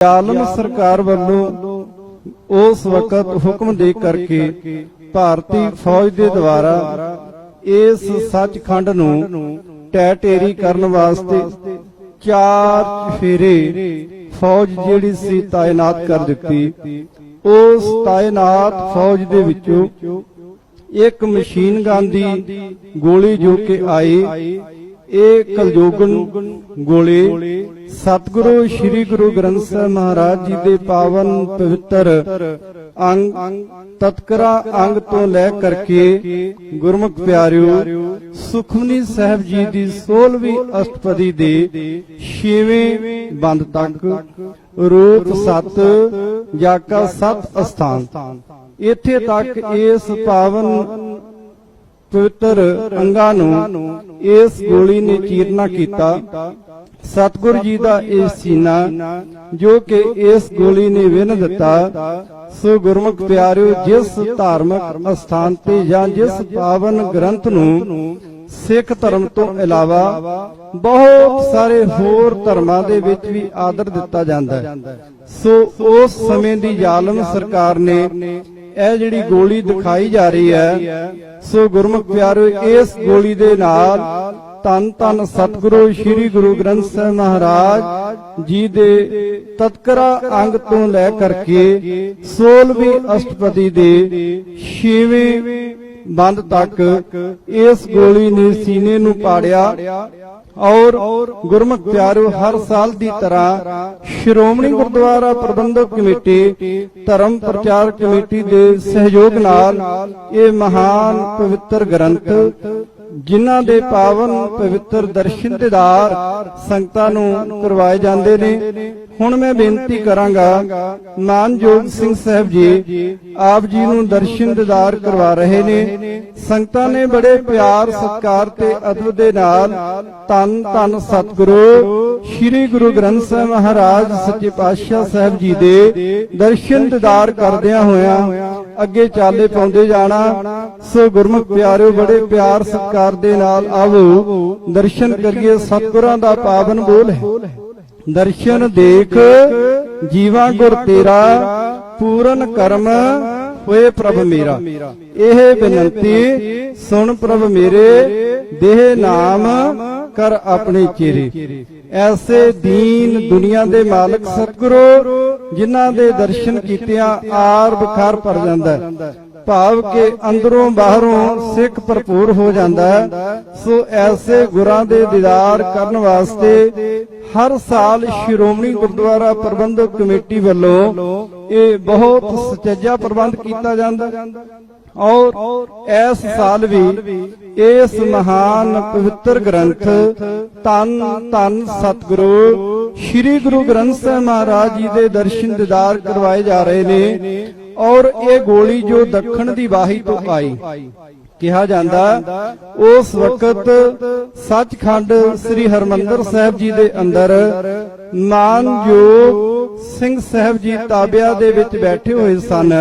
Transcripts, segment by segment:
ਆਲਮ ਸਰਕਾਰ ਵੱਲੋਂ ਉਸ ਵਕਤ ਹੁਕਮ ਦੇ ਕਰਕੇ ਭਾਰਤੀ ਫੌਜ ਦੇ ਦੁਆਰਾ ਇਸ ਸੱਚਖੰਡ ਨੂੰ ਟੈ ਕਰਨ ਵਾਸਤੇ ਚਾਰ ਫੇਰੇ ਫੌਜ ਜਿਹੜੀ ਸੀ ਤਾਇਨਾਤ ਕਰ ਦਿੱਤੀ। ਉਸ ਤਾਇਨਾਤ ਫੌਜ ਦੇ ਵਿੱਚੋਂ ਇੱਕ ਮਸ਼ੀਨ ਗਨ ਦੀ ਗੋਲੀ ਜੋ ਕਿ ਆਈ ਇਹ ਕਲਯੁਗਨ ਗੋਲੀ ਸਤਿਗੁਰੂ ਸ੍ਰੀ ਗੁਰੂ ਗ੍ਰੰਥ ਸਾਹਿਬ ਮਹਾਰਾਜ ਜੀ ਦੇ ਪਾਵਨ ਪਵਿੱਤਰ ਅੰਗ ਤਤਕਰਾ ਅੰਗ ਤੋਂ ਲੈ ਕਰਕੇ ਗੁਰਮੁਖ ਪਿਆਰਿਓ, ਸੁਖਮਨੀ ਸਾਹਿਬ ਜੀ ਦੀ 16ਵੀਂ ਅਸ਼ਟਪਦੀ ਦੇ 6ਵੇਂ ਬੰਦ ਤੱਕ ਰੂਪ ਸਤ ਜਾਕਾ ਸਤ ਅਸਥਾਨ। ਇੱਥੇ ਤੱਕ ਇਸ ਪਾਵਨ ਪਵਿੱਤਰ ਅੰਗਾਂ ਨੂੰ ਇਸ ਗੋਲੀ ਨੇ ਚੀਰਨਾ ਕੀਤਾ। ਸਤਿਗੁਰੂ ਜੀ ਦਾ ਇਹ ਸੀਨਾ ਜੋ ਕਿ ਇਸ ਗੋਲੀ ਨੇ ਵਿਨ ਦਿੱਤਾ। ਸੋ ਗੁਰਮੁਖ ਪਿਆਰਿਓ, ਜਿਸ ਧਾਰਮਿਕ ਅਸਥਾਨ ਤੇ ਜਾਂ ਜਿਸ ਪਾਵਨ ਗ੍ਰੰਥ ਨੂੰ ਸਿੱਖ ਧਰਮ ਤੋਂ ਇਲਾਵਾ ਬਹੁਤ ਸਾਰੇ ਹੋਰ ਧਰਮਾਂ ਦੇ ਵਿੱਚ ਵੀ ਆਦਰ ਦਿੱਤਾ ਜਾਂਦਾ ਹੈ। ਸੋ ਉਸ ਸਮੇਂ ਦੀ ਜ਼ਾਲਮ ਸਰਕਾਰ ਨੇ ਇਹ ਜਿਹੜੀ ਗੋਲੀ ਦਿਖਾਈ ਜਾ ਰਹੀ ਹੈ ਸੋ ਗੁਰਮੁਖ ਪਿਆਰਿਓ ਇਸ ਗੋਲੀ ਦੇ ਨਾਲ ਤਨ ਤਨ ਸਤਿਗੁਰੂ ਸ੍ਰੀ ਗੁਰੂ ਗ੍ਰੰਥ ਸਾਹਿਬ ਮਹਾਰਾਜ ਜੀ ਦੇ ਤਤਕਰਾ ਅੰਗ ਤੋਂ ਲੈ ਕਰਕੇ 16ਵੀਂ ਅਸ਼ਟਪਦੀ ਦੇ 6ਵੇਂ ਬੰਦ ਤੱਕ ਇਸ ਗੋਲੀ ਨੇ ਸੀਨੇ ਨੂੰ ਪਾੜਿਆ ਔਰ ਗੁਰਮੁਖ ਪਿਆਰਿਓ ਹਰ ਸਾਲ ਦੀ ਤਰ੍ਹਾਂ ਸ਼੍ਰੋਮਣੀ ਗੁਰਦੁਆਰਾ ਪ੍ਰਬੰਧਕ ਕਮੇਟੀ, ਧਰਮ ਪ੍ਰਚਾਰ ਕਮੇਟੀ ਦੇ ਸਹਿਯੋਗ ਨਾਲ ਇਹ ਮਹਾਨ ਪਵਿੱਤਰ ਗ੍ਰੰਥ, ਜਿਨ੍ਹਾਂ ਦੇ ਪਾਵਨ ਪਵਿੱਤਰ ਦਰਸ਼ਨ ਦਿਦਾਰ ਸੰਗਤਾਂ ਨੂੰ ਕਰਵਾਏ ਜਾਂਦੇ ਨੇ। ਹੁਣ ਮੈਂ ਬੇਨਤੀ ਕਰਾਂਗਾ ਮਾਨਯੋਗ ਸਿੰਘ ਸਾਹਿਬ ਜੀ, ਆਪ ਜੀ ਨੂੰ ਦਰਸ਼ਨ ਦਿਦਾਰ ਕਰਵਾ ਰਹੇ ਨੇ। ਸੰਗਤਾਂ ਨੇ ਬੜੇ ਪਿਆਰ ਸਤਿਕਾਰ ਤੇ ਅਦਬ ਦੇ ਨਾਲ ਤਨ ਤਨ ਸਤਿਗੁਰੂ, ਸ੍ਰੀ ਗੁਰੂ ਗ੍ਰੰਥ ਸਾਹਿਬ ਮਹਾਰਾਜ, ਸੱਚੇ ਪਾਤਸ਼ਾਹ ਸਾਹਿਬ ਜੀ ਦੇ ਦਰਸ਼ਨ ਦਿਦਾਰ ਕਰਦਿਆਂ ਹੋਇਆਂ ਅੱਗੇ ਚਾਲੇ ਪਾਉਂਦੇ ਜਾਣਾ। ਸੋ ਗੁਰਮੁਖ ਪਿਆਰਿਓ, ਬੜੇ ਪਿਆਰ ਸਤਿਕਾਰ ਦੇ ਨਾਲ ਆਵੋ ਦਰਸ਼ਨ ਕਰੀਏ, ਸਤਿਗੁਰਾਂ ਦਾ ਪਾਵਨ ਬੋਲ ਹੈ। ਦਰਸ਼ਨ ਦੇਖ, ਜੀਵਾ ਗੁਰ ਤੇਰਾ, ਪੂਰਨ ਕਰਮ ਹੋਏ ਪ੍ਰਭ ਮੇਰਾ। ਇਹ ਬੇਨੰਤੀ, ਸੁਣ ਪ੍ਰਭ ਮੇਰੇ, ਦੇਹ ਨਾਮ ਕਰ ਆਪਣੇ ਚਿਹਰੇ। ਐਸੇ ਦੀਨ ਦੁਨੀਆ ਦੇ ਮਾਲਕ ਸਤਿਗੁਰੂ, ਜਿਨ੍ਹਾਂ ਦੇ ਦਰਸ਼ਨ ਕੀਤਿਆਂ ਆਰ ਬਖਾਰ ਭਰ ਜਾਂਦਾ ਭਾਵ ਕਿ ਅੰਦਰੋਂ ਬਾਹਰੋਂ ਸਿੱਖ ਭਰਪੂਰ ਹੋ ਜਾਂਦਾ ਹੈ। ਸੋ ਐਸੇ ਗੁਰਾਂ ਦੇ ਦੀਦਾਰ ਕਰਨ ਵਾਸਤੇ ਹਰ ਸਾਲ ਸ਼੍ਰੋਮਣੀ ਗੁਰਦੁਆਰਾ ਪ੍ਰਬੰਧਕ ਕਮੇਟੀ ਵੱਲੋਂ ਇਹ ਬਹੁਤ ਸੁਚੱਜਾ ਪ੍ਰਬੰਧ ਕੀਤਾ ਜਾਂਦਾ। ਔਰ ਇਸ ਸਾਲ ਵੀ ਇਸ ਮਹਾਨ ਪਵਿੱਤਰ ਗ੍ਰੰਥ ਤਨ ਤਨ ਸਤਿਗੁਰੂ ਸ੍ਰੀ ਗੁਰੂ ਗ੍ਰੰਥ ਸਾਹਿਬ ਮਹਾਰਾਜ ਜੀ ਦੇ ਦਰਸ਼ਨ ਦੀਦਾਰ ਕਰਵਾਏ ਜਾ ਰਹੇ ਨੇ। ਔਰ ਇਹ ਗੋਲੀ ਜੋ ਦੱਖਣ ਦੀ ਵਾਹੀ ਤੋਂ ਆਈ। ਕਿਹਾ ਜਾਂਦਾ, ਉਸ ਵਕਤ ਸੱਚਖੰਡ ਸ੍ਰੀ ਹਰਮੰਦਰ ਸਾਹਿਬ ਜੀ ਦੇ ਅੰਦਰ ਮਾਨਯੋਗ ਸਿੰਘ ਸਾਹਿਬ ਜੀ ਤਾਬਿਆ ਦੇ ਵਿੱਚ ਬੈਠੇ ਹੋਏ ਸਨ।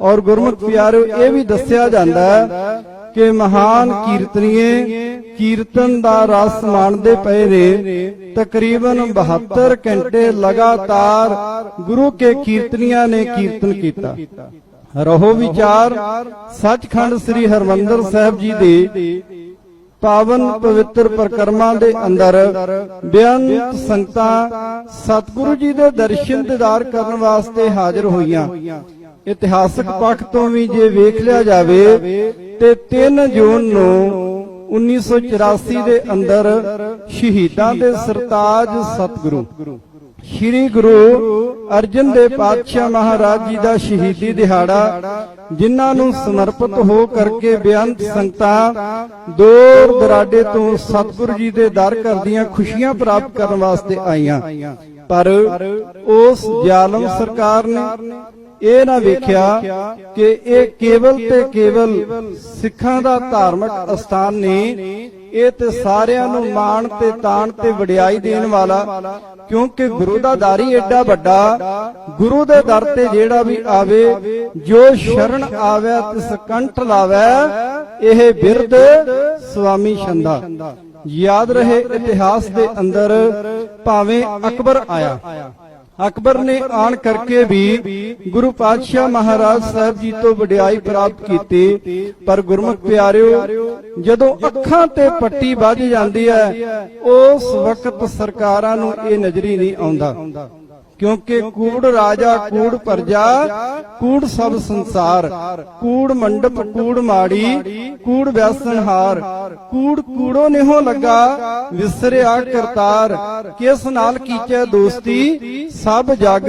ਔਰ ਗੁਰਮੁਖ ਪਿਆਰਿਓ, ਇਹ ਵੀ ਦੱਸਿਆ ਜਾਂਦਾ ਕਿ ਮਹਾਨ ਕੀਰਤਨੀਏ ਕੀਰਤਨ ਦਾ ਰਸ ਮਾਣਦੇ ਪਏ ਨੇ। ਤਕਰੀਬਨ 72 ਘੰਟੇ ਲਗਾਤਾਰ ਗੁਰੂ ਕੇ ਕੀਰਤਨੀਆਂ ਨੇ ਕੀਰਤਨ ਕੀਤਾ। ਰਹੋ ਵਿਚਾਰ, ਸੱਚਖੰਡ ਸ੍ਰੀ ਹਰਮੰਦਰ ਸਾਹਿਬ ਜੀ ਦੇ ਪਾਵਨ ਪਵਿੱਤਰ ਪ੍ਰਕਰਮਾਂ ਦੇ ਅੰਦਰ ਬੇਅੰਤ ਸੰਗਤਾਂ ਸਤਿਗੁਰੂ ਜੀ ਦੇ ਦਰਸ਼ਨ ਦਿਦਾਰ ਕਰਨ ਵਾਸਤੇ ਹਾਜ਼ਰ ਹੋਈਆਂ। ਇਤਿਹਾਸਕ ਪੱਖ ਤੋਂ ਵੀ ਜੇ ਵੇਖ ਲਿਆ ਜਾਵੇ ਤੇ 3 ਜੂਨ ਨੂੰ 1984 ਦੇ ਅੰਦਰ ਸ਼ਹੀਦਾਂ ਦੇ ਸਰਤਾਜ ਸਤਿਗੁਰੂ, ਸ਼੍ਰੀ ਗੁਰੂ ਅਰਜਨ ਦੇਵ ਪਾਤਸ਼ਾਹ ਮਹਾਰਾਜ ਜੀ ਦਾ ਸ਼ਹੀਦੀ ਦਿਹਾੜਾ, ਜਿਨ੍ਹਾਂ ਨੂੰ ਸਮਰਪਿਤ ਹੋ ਕਰਕੇ ਬੇਅੰਤ ਸੰਗਤਾਂ ਦੂਰ ਦਰਾਡੇ ਤੋਂ ਸਤਿਗੁਰੂ ਜੀ ਦੇ ਦਰ ਕਰਦੀਆਂ ਖੁਸ਼ੀਆਂ ਪ੍ਰਾਪਤ ਕਰਨ ਵਾਸਤੇ ਆਈਆਂ। ਪਰ ਉਸ ਜ਼ਾਲਮ ਸਰਕਾਰ ਨੇ ਇਹ ਨਾ ਵੇਖਿਆ ਕਿ ਇਹ ਕੇਵਲ ਤੇ ਕੇਵਲ ਸਿੱਖਾਂ ਦਾ ਧਾਰਮਿਕ ਅਸਥਾਨ ਨਹੀਂ ਇਹ ਤੇ ਸਾਰਿਆਂ ਨੂੰ ਮਾਣ ਤੇ ਤਾਣ ਤੇ ਵਡਿਆਈ ਦੇਣ ਵਾਲਾ ਕਿਉਂਕਿ ਗੁਰੂ ਦਾ ਦਾਰੀ ਐਡਾ ਵੱਡਾ ਗੁਰੂ ਦੇ ਦਰ ਤੇ ਜਿਹੜਾ ਵੀ ਆਵੇ ਜੋ ਸ਼ਰਨ ਆਵੇ ਤਿਸ ਕੰਠ ਲਾਵੇ ਇਹ ਬਿਰਦ ਸੁਆਮੀ ਛੰਦਾ। ਯਾਦ ਰਹੇ ਇਤਿਹਾਸ ਦੇ ਅੰਦਰ ਭਾਵੇਂ ਅਕਬਰ ਆਇਆ। ਅਕਬਰ ਨੇ ਆਣ ਕਰਕੇ ਵੀ ਗੁਰੂ ਪਾਤਸ਼ਾਹ ਮਹਾਰਾਜ ਸਾਹਿਬ ਜੀ ਤੋਂ ਵਡਿਆਈ ਪ੍ਰਾਪਤ ਕੀਤੀ। ਪਰ ਗੁਰਮੁਖ ਪਿਆਰਿਓ, ਜਦੋਂ ਅੱਖਾਂ ਤੇ ਪੱਟੀ ਵੱਜ ਜਾਂਦੀ ਹੈ, ਉਸ ਵਕਤ ਸਰਕਾਰਾਂ ਨੂੰ ਇਹ ਨਜ਼ਰੀ ਨਹੀਂ ਆਉਂਦਾ। ਕਿਉਂਕਿ ਕੂੜ ਰਾਜਾ, ਕੂੜ ਪ੍ਰਜਾ, ਕੂੜ ਸਭ ਸੰਸਾਰ, ਕੂੜ ਮੰਡਪ, ਕੂੜ ਮਾੜੀ, ਕੂੜ ਵਿਆਸਨਹਾਰ ਕੂੜ ਕੂੜੋ ਨਿਹੋ ਲੱਗਾ, ਵਿਸਰਿਆ ਕਰਤਾਰ, ਕਿਸ ਨਾਲ ਕੀਚੈ ਦੋਸਤੀ, ਸਭ ਜਗ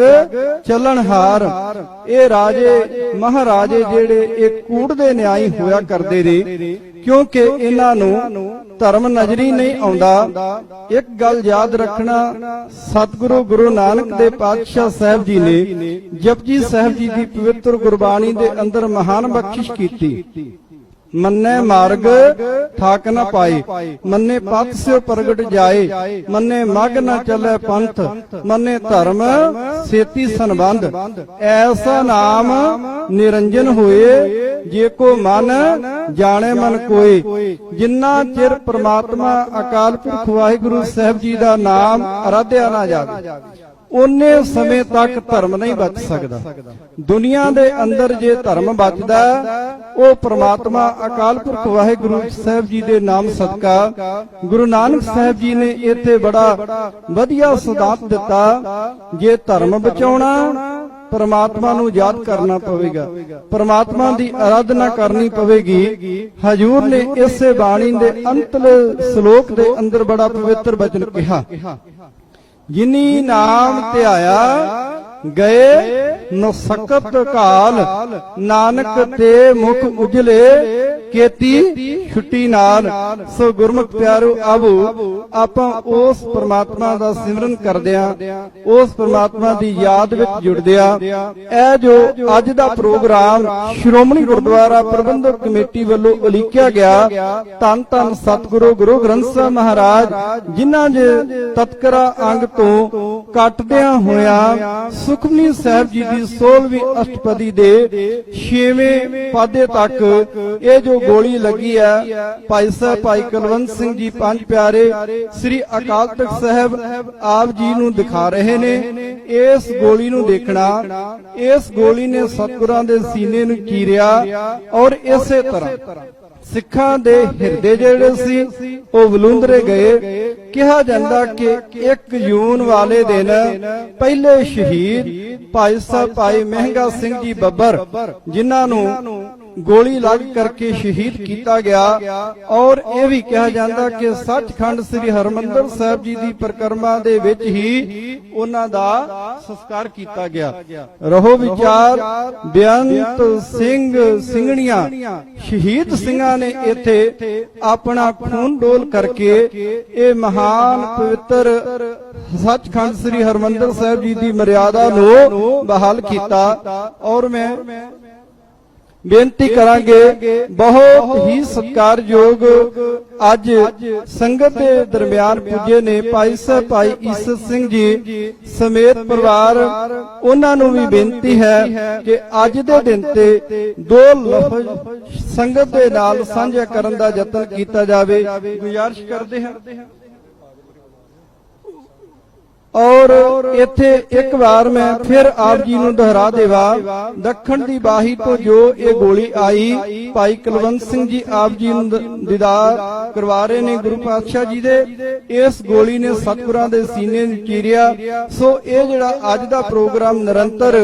ਚੱਲਣਹਾਰ। ਇਹ ਰਾਜੇ, ਮਹਾਰਾਜੇ ਜਿਹੜੇ ਇਹ ਕੂੜ ਦੇ ਨਿਆਈ ਹੋਇਆ ਕਰਦੇ ਨੇ ਕਿਉਂਕਿ ਇਹਨਾਂ ਨੂੰ ਧਰਮ ਨਜ਼ਰੀ ਨਹੀਂ ਆਉਂਦਾ। ਇੱਕ ਗੱਲ ਯਾਦ ਰੱਖਣਾ, ਸਤਿਗੁਰੂ ਗੁਰੂ ਨਾਨਕ ਦੇ ਪਾਤਸ਼ਾਹ ਸਾਹਿਬ ਜੀ ਨੇ ਜਪਜੀ ਸਾਹਿਬ ਜੀ ਦੀ ਪਵਿੱਤਰ ਗੁਰਬਾਣੀ ਦੇ ਅੰਦਰ ਮਹਾਨ ਬਖਸ਼ਿਸ਼ ਕੀਤੀ। ਮੰਨੇ ਮਾਰਗ ਠਾਕ ਨ ਪਾਏ। ਮੰਨੇ ਪਥ ਸਿਓ ਪ੍ਰਗਟ ਜਾਏ। ਮੰਨੇ ਮਗ ਨਾ ਚੱਲੇ ਪੰਥ। ਮੰਨੇ ਧਰਮ, ਸੇਤੀ ਸੰਬੰਧ। ਐਸਾ ਨਾਮ ਨਿਰੰਜਨ ਹੋਏ। ਜੇ ਕੋ ਮਨ ਜਾਣੇ ਮਨ ਕੋਏ ਜਿੰਨਾ ਚਿਰ ਪ੍ਰਮਾਤਮਾ ਅਕਾਲ ਪੁਰਖ ਵਾਹਿਗੁਰੂ ਸਾਹਿਬ ਜੀ ਦਾ ਨਾਮ ਅਰਾਧਿਆ ਨਾ ਜਾਵੇ, ਉਹਨੇ ਸਮੇਂ ਤੱਕ ਧਰਮ ਨਹੀਂ ਬਚ ਸਕਦਾ। ਦੁਨੀਆ ਦੇ ਅੰਦਰ ਜੇ ਧਰਮ ਬਚਦਾ, ਉਹ ਪ੍ਰਮਾਤਮਾ ਅਕਾਲ ਪੁਰਖ ਵਾਹਿਗੁਰੂ ਸਾਹਿਬ ਜੀ ਦੇ ਨਾਮ ਸਦਕਾ, ਗੁਰੂ ਨਾਨਕ ਸਾਹਿਬ ਜੀ ਨੇ ਇੱਥੇ ਬੜਾ ਵਧੀਆ ਸਿਧਾਂਤ ਦਿੱਤਾ, ਜੇ ਧਰਮ ਬਚਾਉਣਾ ਪਰਮਾਤਮਾ ਨੂੰ ਯਾਦ ਕਰਨਾ ਪਵੇਗਾ। ਪਰਮਾਤਮਾ ਦੀ ਆਰਾਧਨਾ ਕਰਨੀ ਪਵੇਗੀ। ਹਜੂਰ ਨੇ ਇਸੇ ਬਾਣੀ ਦੇ ਅੰਤਲੇ ਸ਼ਲੋਕ ਦੇ ਅੰਦਰ ਬੜਾ ਪਵਿੱਤਰ ਬਚਨ ਕਿਹਾ। ਜਿਨੀ ਨਾਮ ਧਿਆਇਆ, ਗਏ ਨਸਕਤ ਕਾਲ, ਨਾਨਕ ਤੇ ਮੁਖ ਉਜਲੇ ਕੀਤੀ ਛੁੱਟੀ ਨਾਲ ਸੋ ਗੁਰਮੁਖ ਪਿਆਰੋ ਆਵੋ, ਆਪਾਂ ਉਸ ਪ੍ਰਮਾਤਮਾ ਦਾ ਸਿਮਰਨ ਕਰਦਿਆਂ ਉਸ ਪ੍ਰਮਾਤਮਾ ਦੀ ਯਾਦ ਵਿੱਚ ਜੁੜਦਿਆਂ ਇਹ ਜੋ ਅੱਜ ਦਾ ਪ੍ਰੋਗਰਾਮ ਸ਼੍ਰੋਮਣੀ ਗੁਰਦੁਆਰਾ ਪ੍ਰਬੰਧਕ ਕਮੇਟੀ ਵੱਲੋਂ ਉਲੀਕਿਆ ਗਿਆ, ਧੰਨ ਧੰਨ ਸਤਿਗੁਰੂ ਗੁਰੂ ਗ੍ਰੰਥ ਸਾਹਿਬ ਮਹਾਰਾਜ, ਜਿਨ੍ਹਾਂ ਦੇ ਤਤਕਰਾ ਅੰਗ ਤੋਂ ਕੱਟਦਿਆਂ ਹੋਇਆ ਸੁਖਮਨੀ ਸਾਹਿਬ ਜੀ ਦੀ 16ਵੀਂ ਅਸ਼ਟਪਦੀ ਦੇ 6ਵੇਂ ਪਾਦੇ ਤੱਕ ਇਹ ਜੋ ਗੋਲੀ ਲੱਗੀ ਹੈ ਭਾਈ ਸਾਹਿਬ, ਭਾਈ ਕੁਲਵੰਤ ਸਿੰਘ ਜੀ, ਪੰਜ ਪਿਆਰੇ ਸ੍ਰੀ ਅਕਾਲ ਤਖਤ ਸਾਹਿਬ ਆਪ ਜੀ ਨੂੰ ਦਿਖਾ ਰਹੇ ਨੇ। ਇਸ ਗੋਲੀ ਨੂੰ ਦੇਖਣਾ, ਇਸ ਗੋਲੀ ਨੇ ਸਤਿਗੁਰਾਂ ਦੇ ਸੀਨੇ ਨੂੰ ਚੀਰਿਆ ਔਰ ਇਸੇ ਤਰ੍ਹਾਂ ਸਿੱਖਾਂ ਦੇ ਹਿਰਦੇ ਜਿਹੜੇ ਸੀ, ਉਹ ਵਲੂੰਦਰੇ ਗਏ। ਕਿਹਾ ਜਾਂਦਾ ਕਿ 1 ਜੂਨ ਵਾਲੇ ਦਿਨ ਪਹਿਲੇ ਸ਼ਹੀਦ ਭਾਈ ਸਾਹਿਬ, ਭਾਈ ਮਹਿੰਗਾ ਸਿੰਘ ਜੀ ਬੱਬਰ, ਜਿਨ੍ਹਾਂ ਨੂੰ ਗੋਲੀ ਲੱਗ ਕਰਕੇ ਸ਼ਹੀਦ ਕੀਤਾ ਗਿਆ ਔਰ ਇਹ ਵੀ ਕਿਹਾ ਜਾਂਦਾ ਕਿ ਸੱਚਖੰਡ ਸ੍ਰੀ ਹਰਮੰਦਰ ਸਾਹਿਬ ਜੀ ਦੀ ਪ੍ਰਕਰਮਾ ਦੇ ਵਿੱਚ ਹੀ ਉਹਨਾਂ ਦਾ ਸੰਸਕਾਰ ਕੀਤਾ ਗਿਆ। ਰਹੋ ਵਿਚਾਰ ਬੇਅੰਤ ਸਿੰਘ ਸਿੰਘਣੀਆਂ। ਸ਼ਹੀਦ ਸਿੰਘਾਂ ਨੇ ਇੱਥੇ ਆਪਣਾ ਖੂਨ ਡੋਲ ਕਰਕੇ ਇਹ ਮਹਾਨ ਪਵਿੱਤਰ ਸੱਚਖੰਡ ਸ੍ਰੀ ਹਰਮੰਦਰ ਸਾਹਿਬ ਜੀ ਦੀ ਮਰਿਆਦਾ ਨੂੰ ਬਹਾਲ ਕੀਤਾ ਔਰ ਮੈਂ ਬੇਨਤੀ ਕਰਾਂਗੇ ਬਹੁਤ ਹੀ ਸਤਿਕਾਰਯੋਗ ਅੱਜ ਸੰਗਤ ਦੇ ਦਰਮਿਆਨ ਪੁੱਜੇ ਨੇ ਭਾਈ ਸਾਹਿਬ ਭਾਈ ਈਸਰ ਸਿੰਘ ਜੀ ਸਮੇਤ ਪਰਿਵਾਰ ਉਹਨਾਂ ਨੂੰ ਵੀ ਬੇਨਤੀ ਹੈ ਕਿ ਅੱਜ ਦੇ ਦਿਨ ਤੇ ਦੋ ਲਫ਼ਜ਼ ਸੰਗਤ ਦੇ ਨਾਲ ਸਾਂਝਾ ਕਰਨ ਦਾ ਯਤਨ ਕੀਤਾ ਜਾਵੇ। ਗੁਜ਼ਾਰਿਸ਼ ਕਰਦੇ ਹਾਂ। ਔਰ ਇੱਥੇ ਇੱਕ ਵਾਰ ਮੈਂ ਫਿਰ ਆਪ ਜੀ ਨੂੰ ਦੁਹਰਾ ਦੇਵਾ, ਦੱਖਣ ਦੀ ਬਾਹੀ ਤੋਂ ਜੋ ਇਹ ਗੋਲੀ ਆਈ, ਭਾਈ ਕੁਲਵੰਤ ਸਿੰਘ ਜੀ ਆਪ ਜੀ ਨੂੰ ਦੀਦਾਰ ਕਰਵਾ ਰਹੇ ਨੇ ਗੁਰੂ ਪਾਤਸ਼ਾਹ ਜੀ ਦੇ, ਇਸ ਗੋਲੀ ਨੇ ਸਤਿਗੁਰਾਂ ਦੇ ਸੀਨੇ ਨੂੰ ਚੀਰਿਆ। ਸੋ ਇਹ ਜਿਹੜਾ ਅੱਜ ਦਾ ਪ੍ਰੋਗਰਾਮ ਨਿਰੰਤਰ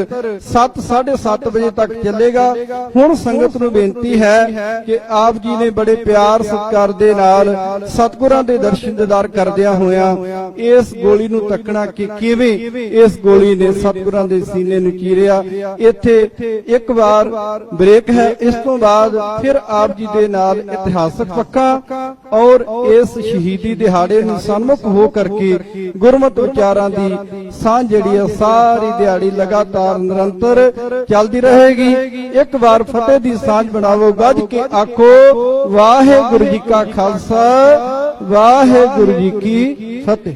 7 7:30 ਵਜੇ ਤੱਕ ਚੱਲੇਗਾ। ਹੁਣ ਸੰਗਤ ਨੂੰ ਬੇਨਤੀ ਹੈ ਕਿ ਆਪ ਜੀ ਨੇ ਬੜੇ ਪਿਆਰ ਸਤਿਕਾਰ ਦੇ ਨਾਲ ਸਤਿਗੁਰਾਂ ਦੇ ਦਰਸ਼ਨ ਦਿਦਾਰ ਕਰਦਿਆਂ ਹੋਇਆਂ ਇਸ ਗੋਲੀ ਨੂੰ ਤੱਕਣਾ ਕਿ ਕਿਵੇਂ ਇਸ ਗੋਲੀ ਨੇ ਸਤਿਗੁਰਾਂ ਦੇ ਸੀਨੇ ਨੂੰ ਚੀਰਿਆ? ਇੱਥੇ ਇੱਕ ਵਾਰ ਬ੍ਰੇਕ ਹੈ, ਇਸ ਤੋਂ ਬਾਅਦ ਫਿਰ ਆਪ ਜੀ ਦੇ ਨਾਲ ਇਤਿਹਾਸਕ ਪੱਕਾ ਔਰ ਇਸ ਸ਼ਹੀਦੀ ਦਿਹਾੜੇ ਨੂੰ ਸਨਮੁਖ ਹੋ ਕਰਕੇ ਗੁਰਮਤ ਵਿਚਾਰਾਂ ਦੀ ਸਾਂਝ ਜਿਹੜੀ ਹੈ, ਸਾਰੀ ਦਿਹਾੜੀ ਲਗਾਤਾਰ ਨਿਰੰਤਰ ਚੱਲਦੀ ਰਹੇਗੀ। ਇੱਕ ਵਾਰ ਫਤਿਹ ਦੀ ਸਾਂਝ ਬਣਾਵੋ, ਗੱਜ ਕੇ ਆਖੋ, ਵਾਹਿਗੁਰੂ ਜੀ ਕਾ ਖਾਲਸਾ, ਵਾਹਿਗੁਰੂ ਜੀ ਕੀ ਫਤਿਹ।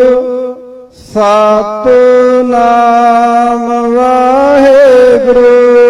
ਸਤਨਾਮ ਵਾਹਿਗੁਰੂ।